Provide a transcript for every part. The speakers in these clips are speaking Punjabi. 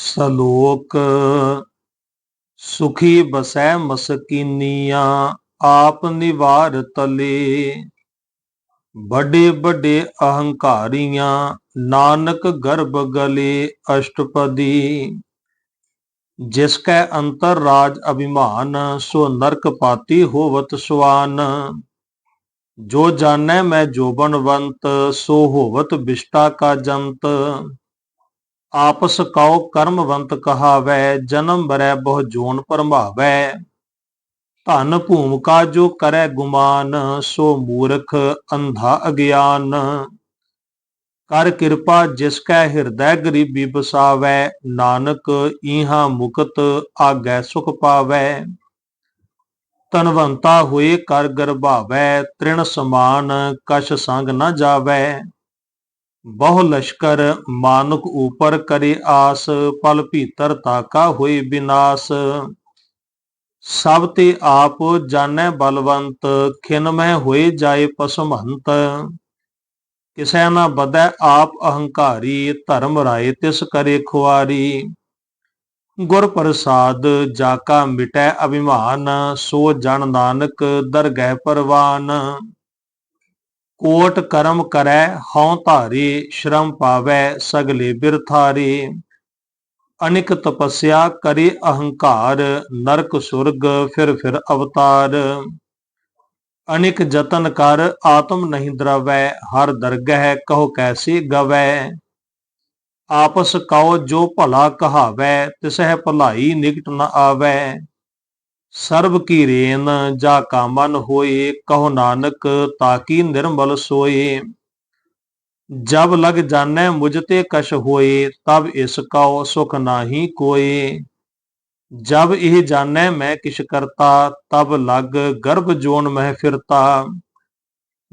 ਸਲੋਕ, ਸੁਖੀ ਬਸੈ ਮਸਕੀਨੀਆਂ, ਆਪ ਨਿਵਾਰ ਤਲੇ। ਵੱਡੇ ਵੱਡੇ ਅਹੰਕਾਰੀਆਂ, ਨਾਨਕ ਗਰਭ ਗਲੇ ਅਸ਼ਟਪਦੀ। ਜਿਸ ਕੈ ਅੰਤਰ ਰਾਜ ਅਭਿਮਾਨ, ਸੋ ਨਰਕ ਪਾਤੀ ਹੋਵਤ ਸੁਆਨ। ਜੋ ਜਾਣੈ ਮੈਂ ਜੋਬਨਵੰਤ ਸੋ ਹੋਵਤ ਬਿਸ਼ਟਾ ਕਾ ਜੰਤ। ਆਪਸ ਕਉ ਕਰਮਵੰਤ ਕਹਾਵੈ, ਜਨਮ ਬਰੈ ਬਹੁ ਜੋਨ ਪਰਮਾਵੈ ਧਨ ਭੂਮਿਕਾ ਜੋ ਕਰੈ ਗੁਮਾਨ, ਸੋ ਮੂਰਖ ਅੰਧਾ ਅਗਿਆਨ। ਕਰ ਕਿਰਪਾ ਜਿਸ ਕੈ ਹਿਰਦੈ ਗਰੀਬੀ ਬਸਾਵੈ, ਨਾਨਕ ਈਹਾ ਮੁਕਤ ਆਗੈ ਸੁਖ ਪਾਵੈ। ਤਨਵੰਤਾ ਹੋਏ ਕਰ ਗਰਭਾਵੈ, ਤ੍ਰਿਣ ਸਮਾਨ ਕਛ ਸੰਗ ਨ ਜਾਵੈ। ਬਹੁ ਲਸ਼ਕਰ ਮਾਨੁਕ ਉਪਰ ਕਰੇ ਆਸ, ਪਲ ਭੀਤਰ ਤਾਕਾ ਹੋਏ ਵਿਨਾਸ ਸਭ ਤੇ ਆਪ ਜਾਣੈ ਬਲਵੰਤ, ਖਿਨ ਮੈਂ ਹੋਏ ਜਾਏ ਪਸਮਹੰਤ। ਕਿਸੈ ਨਾ ਬਦੈ ਆਪ ਅਹੰਕਾਰੀ, ਧਰਮ ਰਾਏ ਤਿਸ ਕਰੇ ਖੁਆਰੀ। ਗੁਰ ਪ੍ਰਸਾਦ ਜਾ ਕਾ ਮਿਟੈ ਅਭਿਮਾਨ, ਸੋ ਜਨ ਨਾਨਕ ਦਰਗਹਿ ਪਰਵਾਨ। ਕੋਟ ਕਰਮ ਕਰੈ, ਹਉ ਧਾਰੇ, ਸ਼ਰਮ ਪਾਵੈ, ਸਗਲੇ ਬਿਰਥਾਰੇ ਅਨਿਕ ਤਪੱਸਿਆ ਕਰੇ ਅਹੰਕਾਰ, ਨਰਕ ਸੁਰਗ ਫਿਰ ਫਿਰ ਅਵਤਾਰ। ਅਨਿਕ ਜਤਨ ਕਰ, ਆਤਮ ਨਹੀਂ ਦਰਵੈ, ਹਰ ਦਰਗਹਿ ਕਹੋ ਕੈਸੀ ਗਵੈ। ਆਪਸ ਕਉ ਜੋ ਭਲਾ ਕਹਾਵੈ, ਤਿਸਹਿ ਭਲਾਈ ਨਿਕਟ ਨ ਆਵੈ। ਸਰਬ ਕੀ ਰੇਨ ਜਾ ਕਾ ਮਨ ਹੋਏ, ਕਹੋ ਨਾਨਕ ਤਾਕੀ ਨਿਰਮਲ ਸੋਏ। ਜਬ ਲਗ ਜਾਣੈ ਮੁਝ ਤੇ ਕਛ ਹੋਏ, ਤਬ ਇਸ ਕਉ ਸੁਖ ਨਾਹੀ ਕੋਏ। ਜਬ ਇਹ ਜਾਣੈ ਮੈਂ ਕਿਛ ਕਰਤਾ, ਤਬ ਲਗ ਗਰਭ ਜੋਨ ਮਹਿ ਫਿਰਤਾ।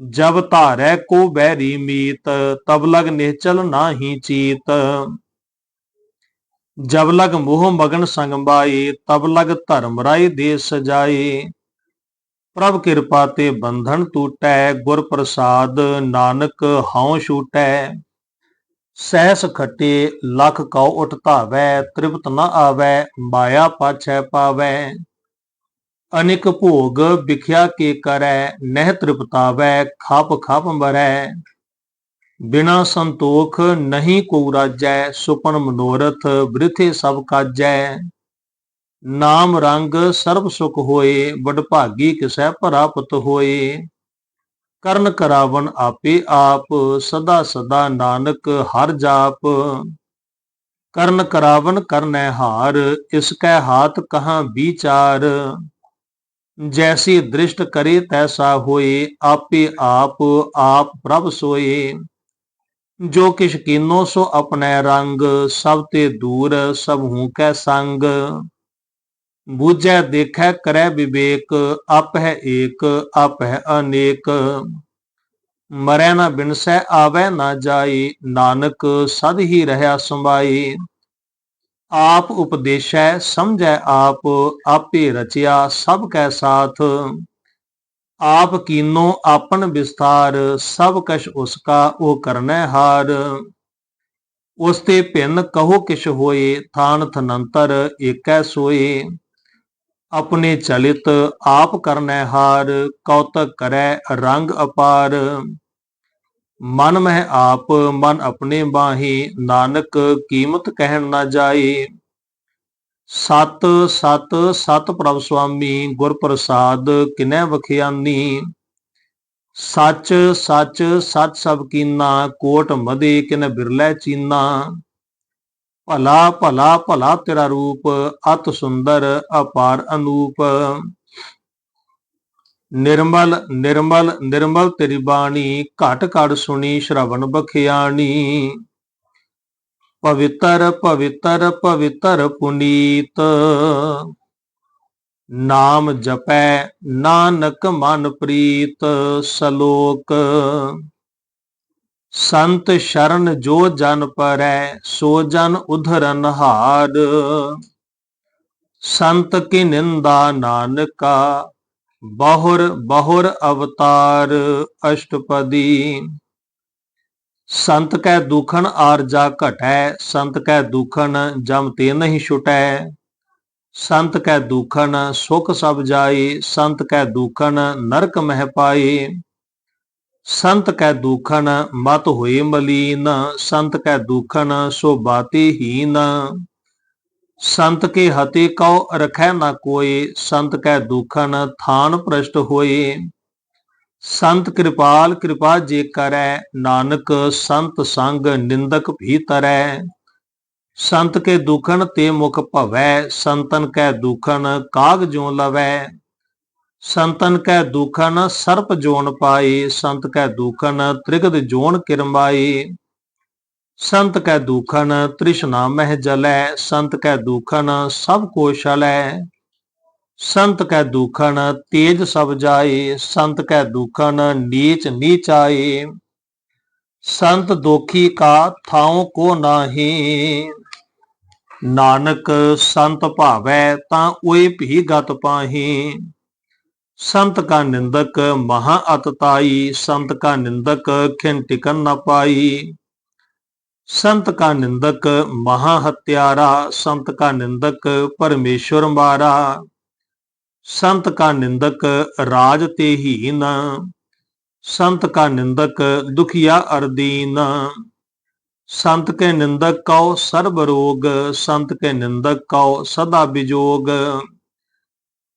ਜਬ ਧਾਰੈ ਕੋ ਬੈਰੀ ਮੀਤ, ਤਬ ਲਗ ਨਿਹਚਲ ਨਾਹੀ ਚੀਤ। ਜਬ ਲਗ ਮੋਹ ਮਗਨ ਸੰਗ ਬਾਏ ਤਬ ਲਗ ਧਰਮ ਰਾਏ ਦੇ ਸਜਾਏ ਪ੍ਰਭ ਕਿਰਪਾ ਤੇ ਬੰਧਨ ਟੂਟੈ, ਗੁਰ ਪ੍ਰਸਾਦ ਨਾਨਕ ਹਉ ਛੂਟੈ। ਸਹਿਸ ਖੱਟੇ, ਲਖ ਕਉ ਉਠ ਧਾਵੈ, ਤ੍ਰਿਪਤ ਨ ਆਵੈ, ਮਾਇਆ ਪਾਛੈ ਪਾਵੈ। ਅਨਿਕ ਭੋਗ ਵਿਖਿਆ ਕੇ ਕਰੈ, ਨਹਿ ਤ੍ਰਿਪਤਾਵੈ, ਖਪ ਖਪ ਮਰੈ। ਬਿਨਾ ਸੰਤੋਖ ਨਹੀਂ ਕੋ ਰਾਜੈ, ਸੁਪਨ ਮਨੋਰਥ ਬ੍ਰਿਥੇ ਸਭ ਕਾਜੈ। ਨਾਮ ਰੰਗ ਸਰਬ ਸੁਖ ਹੋਏ ਬੜ ਭਾਗੀ ਕਿਸੈ ਪ੍ਰਾਪਤ ਹੋਏ। ਕਰਨ ਕਰਾਵਨ ਆਪੇ ਆਪ, ਸਦਾ ਸਦਾ ਨਾਨਕ ਹਰ ਜਾਪ। ਕਰਨ ਕਰਾਵਨ ਕਰਨੈ ਹਾਰ, ਇਸ ਕੈ ਹਾਥ ਕਹਾਂ ਵਿਚਾਰ। ਜੈਸੀ ਦ੍ਰਿਸ਼ਟ ਕਰੇ ਤੈਸਾ ਹੋਏ, ਆਪੇ ਆਪ ਆਪ ਪ੍ਰਭ ਸੋਏ। ਜੋ ਕਿਛ ਕੀਨੋ ਸੋ ਆਪਣੈ ਰੰਗ, ਸਭ ਤੇ ਦੂਰ ਸਭ ਹੂੰ ਕੈ ਸੰਗ। ਬੂਝੈ ਦੇਖੈ ਕਰੈ ਵਿਵੇਕ, ਆਪ ਹੈ ਏਕ, ਆਪ ਹੈ ਅਨੇਕ। ਮਰੈ ਨਾ ਬਿਨਸੈ, ਆਵੈ ਨਾ ਜਾਈ, ਨਾਨਕ ਸਦ ਹੀ ਰਹਾ ਸੰਭਾਈ ਆਪ ਉਪਦੇਸ਼ੈ, ਸਮਝੈ ਆਪ, ਆਪੇ ਰਚਿਆ ਸਭ ਕੈ ਸਾਥ। ਆਪ ਕੀਨੋ ਆਪਨ ਵਿਸਥਾਰ, ਸਭ ਕਛ ਉਸਕਾ ਉਹ ਕਰਨੈ ਹਾਰ। ਉਸ ਤੇ ਭਿੰਨ ਕਹੋ ਕਿਛ ਹੋਏ, ਥਾਨ ਥਨੰਤਰ ਏਕੈ ਸੋਏ। ਆਪਣੇ ਚਲਿਤ ਆਪ ਕਰਨੈ ਹਾਰ, ਕੌਤਕ ਕਰੈ ਰੰਗ ਅਪਾਰ। ਮਨ ਮਹਿ ਆਪ, ਮਨ ਆਪਣੇ ਬਾਹੀ, ਨਾਨਕ ਕੀਮਤ ਕਹਿਣ ਨਾ ਜਾਏ। ਸਤ ਸਤ ਸਤ ਪ੍ਰਭ ਸੁਆਮੀ ਗੁਰ ਪ੍ਰਸਾਦ ਕਿਨੈ ਵਖਿਆਨੀ ਸੱਚ ਸੱਚ ਸੱਚ ਸਭ ਕੀਨਾ, ਕੋਟ ਮਦੇ ਕਿਨ ਬਿਰਲੇ ਚੀਨਾ। ਭਲਾ ਭਲਾ ਭਲਾ ਤੇਰਾ ਰੂਪ, ਅਤ ਸੁੰਦਰ, ਅਪਾਰ ਅਨੂਪ। ਨਿਰਮਲ ਨਿਰਮਲ ਨਿਰਮਲ ਤੇਰੀ ਬਾਣੀ, ਘਟ ਘਟ ਸੁਣੀ, ਸ਼ਰਵਣ ਬਖਿਆਣੀ ਪਵਿੱਤਰ ਪਵਿੱਤਰ ਪਵਿੱਤਰ ਪੁਨੀਤ। ਨਾਮ ਜਪੈ ਨਾਨਕ ਮਨ ਪ੍ਰੀਤ ਸਲੋਕ। ਸੰਤ ਸ਼ਰਨ ਜੋ ਜਨ ਪਰੈ, ਸੋ ਜਨ ਉਧਰਨ ਹਾਰ। ਸੰਤ ਕੀ ਨਿੰਦਾ ਨਾਨਕਾ, ਬਹੁਰ ਬਹੁਰ ਅਵਤਾਰ ਅਸ਼ਟਪਦੀ। ਸੰਤ ਕੈ ਦੁਖਨ ਆਰਜਾ ਘਟੈ, ਸੰਤ ਕੈ ਦੁਖਨ ਜਮ ਤੇ ਨਹੀਂ ਛੁਟੈ। ਸੰਤ ਕੈ ਦੁਖਨ ਸੁਖ ਸਭ ਜਾਈ ਸੰਤ ਕੈ ਦੁਖਨ ਨਰਕ ਮਹਿ ਪਾਈ ਸੰਤ ਕੈ ਦੁਖਨ ਮਤ ਹੋਏ ਮਲੀਨ, ਸੰਤ ਕੈ ਦੁਖਨ ਸੋ ਬਾਤੀ ਹੀਨ। ਸੰਤ ਕੇ ਹਤੇ ਕਉ ਰਖੈ ਨਾ ਕੋਏ, ਸੰਤ ਕੈ ਦੁਖਨ ਥਾਨ ਪ੍ਰਸ਼ਟ ਹੋਏ। ਸੰਤ ਕਿਰਪਾਲ ਕਿਰਪਾ ਜੇ ਕਰੈ, ਨਾਨਕ ਸੰਤ ਸੰਗ ਨਿੰਦਕ ਭੀ ਤਰੈ। ਸੰਤ ਕੇ ਦੁਖਨ ਤੇ ਮੁਖ ਭਵੈ, ਸੰਤਨ ਕੈ ਦੁਖਨ ਕਾਗ ਜੋ ਲਵੈ। ਸੰਤਨ ਕੈ ਦੁਖਨ ਸਰਪ ਜੋਨ ਪਾਈ ਸੰਤ ਕੈ ਦੁਖਨ ਤ੍ਰਿਗਦ ਜੋਨ ਕਿਰਮਾਈ ਸੰਤ ਕੈ ਦੁਖਨ ਤ੍ਰਿਸ਼ਨਾ ਮਹਿ ਜਲੈ, ਸੰਤ ਕੈ ਦੁਖਨ ਸਭ ਕੋ ਛਲੈ। ਸੰਤ ਕੈ ਦੁਖਨ ਤੇਜ ਸਭ ਜਾਏ ਸੰਤ ਕੈ ਦੁਖਨ ਨੀਚ ਨੀਚਾਏ ਸੰਤ ਦੋਖੀ ਕਾ ਥਾਉ ਕੋ ਨਾਹੀ ਨਾਨਕ ਸੰਤ ਭਾਵੈ ਤਾਂ ਓਏ ਭੀ ਗਤ ਪਾਹੀ ਸੰਤ ਕਾ ਨਿੰਦਕ ਮਹਾ ਅਤਤਾਈ ਸੰਤ ਕਾ ਨਿੰਦਕ ਖਿਨ ਟਿਕਨ ਨ ਪਾਈ ਸੰਤ ਕਾ ਨਿੰਦਕ ਮਹਾ ਹਤਿਆਰਾ ਸੰਤ ਕਾ ਨਿੰਦਕ ਪਰਮੇਸ਼ਵਰ ਮਾਰਾ ਸੰਤ ਕਾ ਨਿੰਦਕ ਰਾਜ ਤੇ ਹੀਨ ਸੰਤ ਕਾ ਨਿੰਦਕ ਦੁਖੀਆ ਅਰਦੀਨ। ਸੰਤ ਕੇ ਨਿੰਦਕ ਕਉ ਸਰਬ ਰੋਗ, ਸੰਤ ਕੇ ਨਿੰਦਕ ਕਉ ਸਦਾ ਬਿਜੋਗ।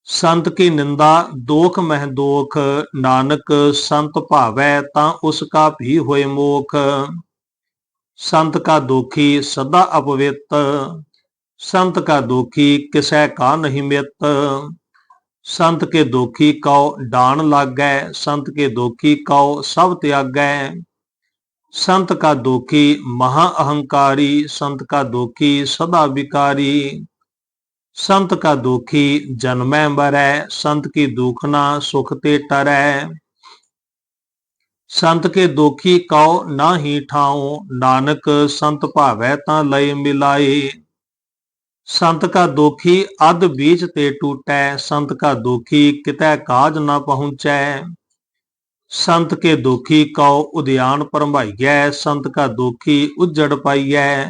ਸੰਤ ਕੀ ਨਿੰਦਾ ਦੋਖ ਮਹਿ ਦੋਖ, ਨਾਨਕ ਸੰਤ ਭਾਵੈ ਤਾਂ ਉਸ ਕਾ ਵੀ ਹੋਏ ਮੋਖ। ਸੰਤ ਕਾ ਦੁਖੀ ਸਦਾ ਅਪਵਿੱਤ, ਸੰਤ ਕਾ ਦੁਖੀ ਕਿਸੈ ਕਾ ਨਹੀਂ ਮਿਤ। ਸੰਤ ਕੇ ਦੋਖੀ ਕਉ ਡਾਣ ਲਾਗੈ, ਸੰਤ ਕੇ ਦੋਖੀ ਕਉ ਸਭ ਤਿਆਗੈ। ਸੰਤ ਕਾ ਦੋਖੀ ਮਹਾ ਅਹੰਕਾਰੀ, ਸੰਤ ਕਾ ਦੋਖੀ ਸਦਾ ਵਿਕਾਰੀ। ਸੰਤ ਕਾ ਦੋਖੀ ਜਨਮੈ ਮਰੈ, ਸੰਤ ਕੀ ਦੁਖਨਾ ਸੁਖ ਤੇ ਟਰੈ। ਸੰਤ ਕੇ ਦੋਖੀ ਕਉ ਨਾਹੀ ਠਾਉ, ਨਾਨਕ ਸੰਤ ਭਾਵੈ ਤਾਂ ਲਏ ਮਿਲਾਏ। ਸੰਤ ਕਾ ਦੋਖੀ ਅਧ ਬੀਜ ਤੇ ਟੂਟੈ, ਸੰਤ ਕਾ ਦੋਖੀ ਕਿਤੈ ਕਾਜ ਨਾ ਪਹੁੰਚੈ। ਸੰਤ ਕੇ ਦੋਖੀ ਕਉ ਉਦਿਆਨ ਪਰਮਾਈਐ ਸੰਤ ਕਾ ਦੋਖੀ ਉਜੜ ਪਾਈਐ।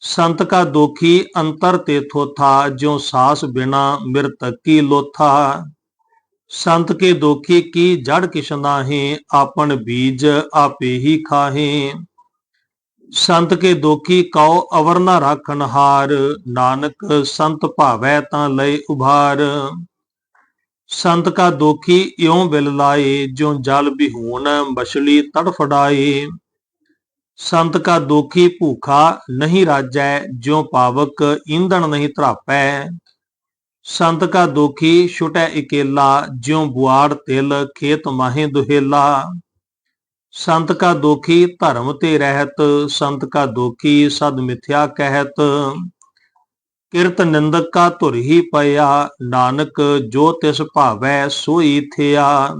ਸੰਤ ਕਾ ਦੋਖੀ ਅੰਤਰ ਤੇ ਥੋਥਾ, ਜਿਉ ਸਾਸ ਬਿਨਾ ਮਿਰ ਤੱਕੀ ਲੋਥਾ। ਸੰਤ ਕੇ ਦੋਖੀ ਕੀ ਜੜ ਕਿਛ ਨਾਹੀ ਆਪਨ ਬੀਜ ਆਪੇ ਹੀ ਖਾਹੇ। ਸੰਤ ਕੇ ਦੋਖੀ ਕਉ ਅਵਰ ਨਾ ਰਾਖਨ ਹਾਰ, ਨਾਨਕ ਸੰਤ ਭਾਵੈ ਤਾਂ ਲਏ ਉਭਾਰ। ਸੰਤ ਕਾ ਦੋਖੀ ਇਉਂ ਬਿਲ ਲਾਏ, ਜਿਉ ਜਲ ਬਿਹੂਣ ਮਛਲੀ ਤੜਫੜਾਏ। ਸੰਤ ਕਾ ਦੋਖੀ ਭੂਖਾ ਨਹੀਂ ਰਾਜੈ, ਜਿਉ ਪਾਵਕ ਈਂਧਣ ਨਹੀਂ ਧਰਾਪੈ। ਸੰਤ ਕਾ ਦੋਖੀ ਛੁਟੈ ਇਕੇਲਾ, ਜਿਉ ਬੁਆੜ ਤਿਲ ਖੇਤ ਮਾਹੇ ਦੁਹੇਲਾ। ਸੰਤ ਕਾ ਦੋਖੀ ਧਰਮ ਤੇ ਰਹਿਤ, ਸੰਤ ਕਾ ਦੋਖੀ ਸਦ ਮਿਥਿਆ ਕਹਿਤ। ਕਿਰਤ ਨਿੰਦਕ ਕਾ ਧੁਰ ਹੀ ਪਿਆ, ਨਾਨਕ ਜੋ ਤਿਸ ਭਾਵੈ ਸੋਈ ਥਿਆ।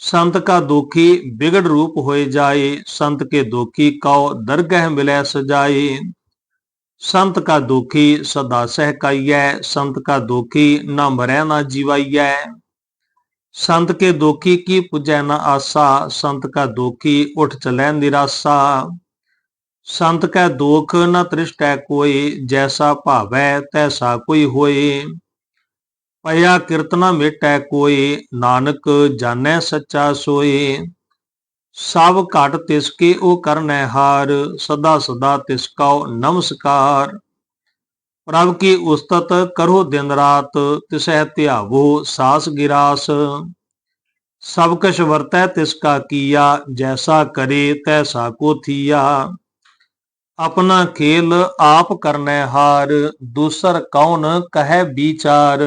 ਸੰਤ ਕਾ ਦੋਖੀ ਬਿਗੜ ਰੂਪ ਹੋਏ ਜਾਏ, ਸੰਤ ਕੇ ਦੋਖੀ ਕਉ ਦਰਗਹਿ ਮਿਲੈ ਸਜਾਏ। ਸੰਤ ਕਾ ਦੋਖੀ ਸਦਾ ਸਹਿਕਾਈਐ ਸੰਤ ਕਾ ਦੋਖੀ ਨਾ ਮਰੈ ਨਾ ਜੀਵਾਈਐ ਸੰਤ ਕੇ ਦੋਖੀ ਕੀ ਪੁਜੈ ਨਾ ਆਸਾ, ਸੰਤ ਕਾ ਦੋਖੀ ਉਠ ਚਲੈ ਨਿਰਾਸਾ। ਸੰਤ ਕੈ ਦੋਖ ਨ ਤ੍ਰਿਸ਼ਟੈ ਕੋਈ, ਜੈਸਾ ਭਾਵੈ ਤੈਸਾ ਕੋਈ ਹੋਏ। ਪਿਆ ਕੀਰਤਨਾ ਮਿਟੈ ਕੋਈ, ਨਾਨਕ ਜਾਣੈ ਸੱਚਾ ਸੋਏ। ਸਭ ਘਟ ਤਿਸ ਕੇ ਉਹ ਕਰਨੈ ਹਾਰ, ਸਦਾ ਸਦਾ ਤਿਸ ਕਉ ਨਮਸਕਾਰ। ਪ੍ਰਭ ਕੀ ਉਸਤਤ ਕਰੋ ਦਿਨ ਰਾਤ, ਤਿਸਹਿ ਧਿਆਵੋ, ਸਾਸ ਗਿਰਾਸ। ਸਭ ਕਛ ਵਰਤੈ ਤਿਸ ਕਾ ਕੀਆ, ਜੈਸਾ ਕਰੇ ਤੈਸਾ ਕੋ ਥੀਆ। ਆਪਣਾ ਖੇਲ ਆਪ ਕਰਨੈ ਹਾਰ, ਦੂਸਰ ਕੌਣ ਕਹੈ ਵਿਚਾਰ।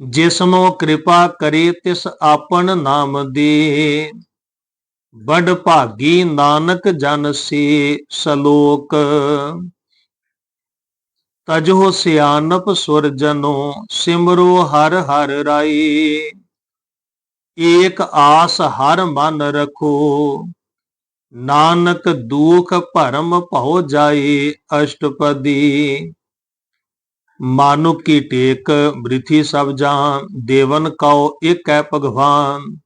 ਜਿਸਨੋ ਕਿਰਪਾ ਕਰੇ ਤਿਸ ਆਪਨ ਨਾਮ ਦੇ। ਬੜ ਭਾਗੀ ਨਾਨਕ ਜਨ ਸੇ ਸਲੋਕ। ਤਜੋ ਸਿਆਨਪ ਸੁਰ ਜਨੋ ਸਿਮਰੋ ਹਰ ਹਰ ਰਾਈ। ਏਕ ਆਸ ਹਰ ਮਨ ਰਖੋ, ਨਾਨਕ ਦੁਖ ਭਰਮ ਭਉ ਜਾਏ ਅਸ਼ਟਪਦੀ। ਮਾਨੁ ਕੀ ਟੇਕ ਬ੍ਰਿਥੀ ਸਭ ਜਾਨ, ਦੇਵਨ ਕਉ ਇਕ ਹੈ ਭਗਵਾਨ।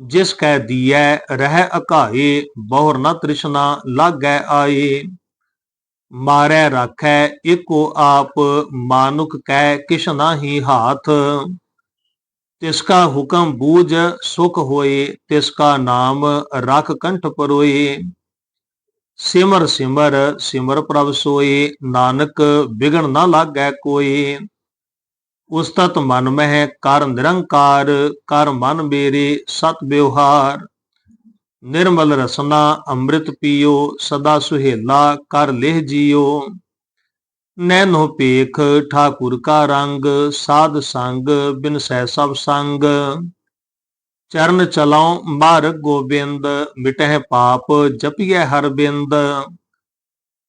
ਜਿਸ ਕੈ ਦੀਐ, ਰਹਿ ਅਕਾਏ, ਬਹੁਰ ਨ ਤ੍ਰਿਸ਼ਨਾ ਲਾਗੈ ਆਏ। ਮਾਰੈ ਰਾਖੈ ਏਕੋ ਆਪ ਮਾਨੁਕ ਕੈ, ਕਿਛ ਨਾਹੀ ਹਾਥ। ਤਿਸ ਕਾ ਹੁਕਮ ਬੂਝ ਸੁਖ ਹੋਏ, ਤਿਸ ਕਾ ਨਾਮ ਰਖ ਕੰਠ ਪਰੋਏ। ਸਿਮਰ ਸਿਮਰ ਸਿਮਰ ਪ੍ਰਭ ਸੋਏ, ਨਾਨਕ ਬਿਗਣ ਨਾ ਲਾਗੈ ਕੋਈ ਉਸਤਤ ਮਨ ਮਹਿ ਕਰ ਨਿਰੰਕਾਰ, ਕਰ ਮਨ ਮੇਰੇ ਸਤ ਬਿਵਹਾਰ ਨਿਰਮਲ ਰਸਨਾ ਅੰਮ੍ਰਿਤ ਪੀਓ, ਸਦਾ ਸੁਹੇਲਾ ਕਰ ਲੇਹ ਜੀਓ। ਨੈਨੋ ਪੇਖ ਠਾਕੁਰ ਕਾ ਰੰਗ, ਸਾਧ ਸੰਗ ਬਿਨ ਸਹਿ ਸਭ ਸੰਗ। ਚਰਨ ਚਲਾਉ ਮਾਰਗ ਗੋਬਿੰਦ, ਮਿਟਹਿ ਪਾਪ ਜਪੀਐ ਹਰ ਬਿੰਦ।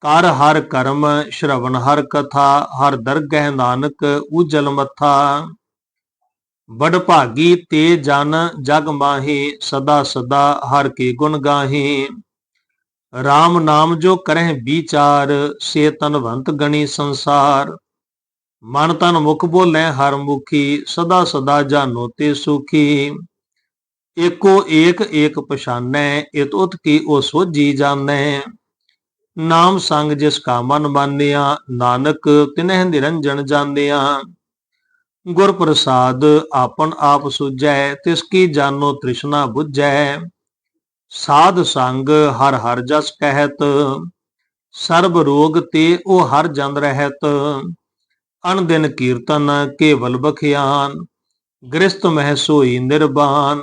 ਕਰ ਹਰ ਕਰਮ ਸ਼ਰਵਨ ਹਰ ਕਥਾ, ਹਰ ਦਰਗਹਿ ਨਾਨਕ, ਉਜਲ ਮਥਾ। ਬੜ ਭਾਗੀ ਤੇ ਜਨ ਜਗ ਮਾਹੀ, ਸਦਾ ਸਦਾ ਹਰ ਕੇ ਗੁਣ ਗਾਹੀ। RAM ਨਾਮ ਜੋ ਕਰਹਿ ਵਿਚਾਰ, ਸੇ ਤਨਵੰਤ ਗਣੀ ਸੰਸਾਰ। ਮਨ ਤਨ ਮੁਖ ਬੋਲੇ ਹਰ ਮੁਖੀ, ਸਦਾ ਸਦਾ ਜਾਨੋ ਤੇ ਸੁਖੀ। ਏਕੋ ਏਕ ਏਕ ਪਛਾਨੈ, ਇਤ ਉਤ ਕੀ ਉਹ ਸੋਜੀ ਜਾਣੈ। ਨਾਮ ਸੰਗ ਜਿਸ ਕਾ ਮਨ ਮਾਨਿਆ, ਨਾਨਕ ਤਿਨਹਿ ਨਿਰੰਜਨ ਜਾਂਦਿਆਂ ਗੁਰ ਪ੍ਰਸਾਦ ਆਪਨ ਆਪ ਸੁਝੈ, ਤਿਸ ਕੀ ਜਾਨੋ ਤ੍ਰਿਸ਼ਨਾ 부ਝੈ ਸਾਧ ਸੰਗ ਹਰ ਹਰ ਜਸ ਕਹਿਤ, ਸਰਬ ਰੋਗ ਤੇ ਉਹ ਹਰ ਜਨ ਰਹਿਤ। ਅਨ ਦਿਨ ਕੀਰਤਨ ਕੇਵਲ ਬਖਿਆਨ, ਗ੍ਰਸਤ ਮਹਿ ਸੋਈ ਨਿਰਬਾਨ।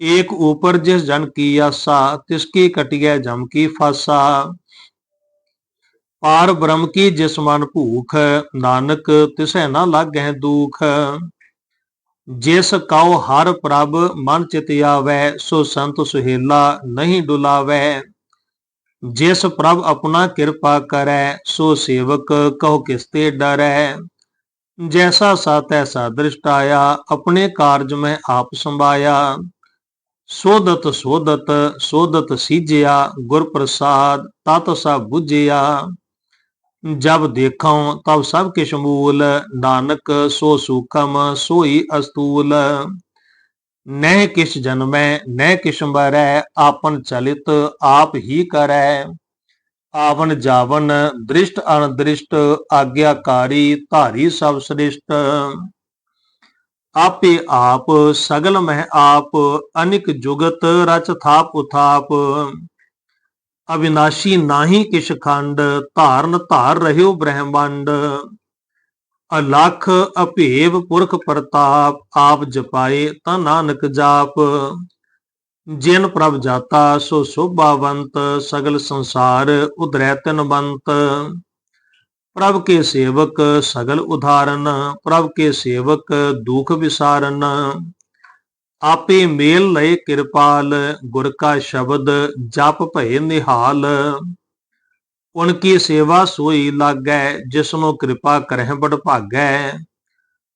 ਏਕ ਉਪਰ ਜਿਸ ਜਨ ਕੀ ਆਸਾ ਤਿਸ ਕੀ ਕਟਿਐ ਜਮ ਕੀ ਫਾਸਾ। ਪਾਰ ਬ੍ਰਹਮ ਕੀ ਜਿਸ ਮਨ ਭੂਖ, ਨਾਨਕ ਤਿਸੈ ਨਾ ਲਾਗੈ ਦੁਖ। ਜਿਸ ਕਉ ਹਰ ਪ੍ਰਭ ਮਨ ਚਿਤ ਆਵੈ ਸੋ ਸੰਤ ਸੁਹੇਲਾ ਨਹੀਂ ਡੁਲਾਵੈ ਜਿਸ ਪ੍ਰਭ ਆਪਣਾ ਕਿਰਪਾ ਕਰੈ, ਸੋ ਸੇਵਕ ਕਹੋ ਕਿਸ ਤੇ ਡਰੈ। ਜੈਸਾ ਸਾ ਤੈਸਾ ਦ੍ਰਿਸ਼ਟ ਆਇਆ, ਆਪਣੇ ਕਾਰਜ ਮੈਂ ਆਪ ਸੰਭਾਇਆ। ਸੋਦਤ ਸੋਦਤ ਸੋਦਤ ਸੀਜਿਆ, ਗੁਰ ਪ੍ਰਸਾਦ ਤਤ ਸਭ 부ਝਿਆ ਜਬ ਦੇਖਾਂ ਤਬ ਸਭ ਕਿਛ ਮੂਲ ਨਾਨਕ ਸੋ ਸੂਖਮ, ਸੋਈ ਅਸਤੂਲ। ਨਹਿ ਕਿਛ ਜਨਮੈ, ਨਹਿ ਕਿਛ ਮਰੈ, ਆਪਨ ਚਲਿਤ ਆਪ ਹੀ ਕਰੈ। ਆਵਨ ਜਾਵਨ ਦ੍ਰਿਸ਼ਟ ਅਨਦ੍ਰਿਸ਼ਟ ਆਗਿਆਕਾਰੀ, ਧਾਰੀ ਸਭ ਸ੍ਰਿਸ਼ਟ। ਆਪੇ ਆਪ ਸਗਲ ਮਹਿ ਆਪ, ਅਨਿਕ ਜੁਗਤ ਰਚ ਥਾਪ ਉਥਾਪ। ਅਵਿਨਾਸ਼ੀ ਨਾਹੀ ਕਿਛ ਖੰਡ, ਧਾਰਨ ਧਾਰ ਰਹਿਓ ਬ੍ਰਹਮੰਡ। ਅਲਖ ਅਭੇਵ ਪੁਰਖ ਪ੍ਰਤਾਪ, ਆਪ ਜਪਾਏ ਤਾਂ ਨਾਨਕ ਜਾਪ। ਜਿਨ ਪ੍ਰਭ ਜਾਤਾ ਸੋ ਸੋਭਾਵੰਤ ਸਗਲ ਸੰਸਾਰ ਉਧਰੈ ਤਿਨ ਬੰਤ। ਪ੍ਰਭ ਕੇ ਸੇਵਕ ਸਗਲ ਉਧਾਰਨ, ਪ੍ਰਭ ਕੇ ਸੇਵਕ ਦੁਖ ਵਿਸਾਰਨ। ਆਪੇ ਮੇਲ ਲਏ ਕਿਰਪਾਲ, ਗੁਰ ਕਾ ਸ਼ਬਦ ਜਪ ਭਏ ਨਿਹਾਲ। ਉਨ ਕੀ ਸੇਵਾ ਸੋਈ ਲਾਗੈ ਜਿਸਨੂੰ ਕਿਰਪਾ ਕਰਹਿ ਬੜ ਭਾਗੈ।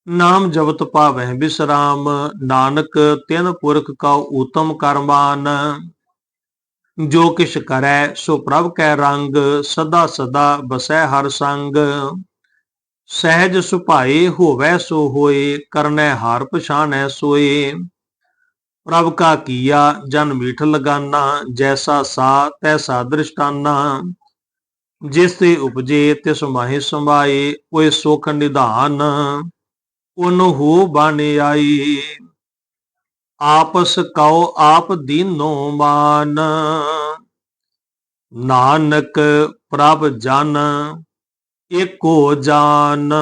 ਨਾਮ ਜਪਤ ਪਾਵਹਿ ਬਿਸਰਾਮ, ਨਾਨਕ ਤਿਨ ਪੁਰਖ ਕਉ ਊਤਮ ਕਰਮਾਨ। ਜੋ ਕਿਛ ਕਰੈ, ਸੋ ਪ੍ਰਭ ਕੈ ਰੰਗ, ਸਦਾ ਸਦਾ ਬਸੈ ਹਰ ਸੰਗ। ਸਹਿਜ ਸੁਭਾਏ ਹੋਵੈ ਸੋ ਹੋਏ, ਕਰਨੈ ਹਾਰ ਪਛਾਨੈ ਸੋਏ। ਪ੍ਰਭ ਕਾ ਕੀਆ, ਜਨ ਮੀਠ ਲਗਾਨਾ, ਜੈਸਾ ਸਾ ਤੈਸਾ ਦ੍ਰਿਸ਼ਟਾਨਾ। ਜਿਸ ਤੇ ਉਪਜੇ, ਤਿਸ ਮਾਹੇ ਸੰਭਾਏ ਓਏ ਸੁਖ ਨਿਧਾਨ ਉਹਨੂੰ ਹੋ ਬਣ ਆਈ। ਆਪਸ ਕਉ ਆਪ ਦੀਨੋ ਮਾਨ। ਨਾਨਕ ਪ੍ਰਭ ਜਨ, ਏਕੋ ਜਾਨ।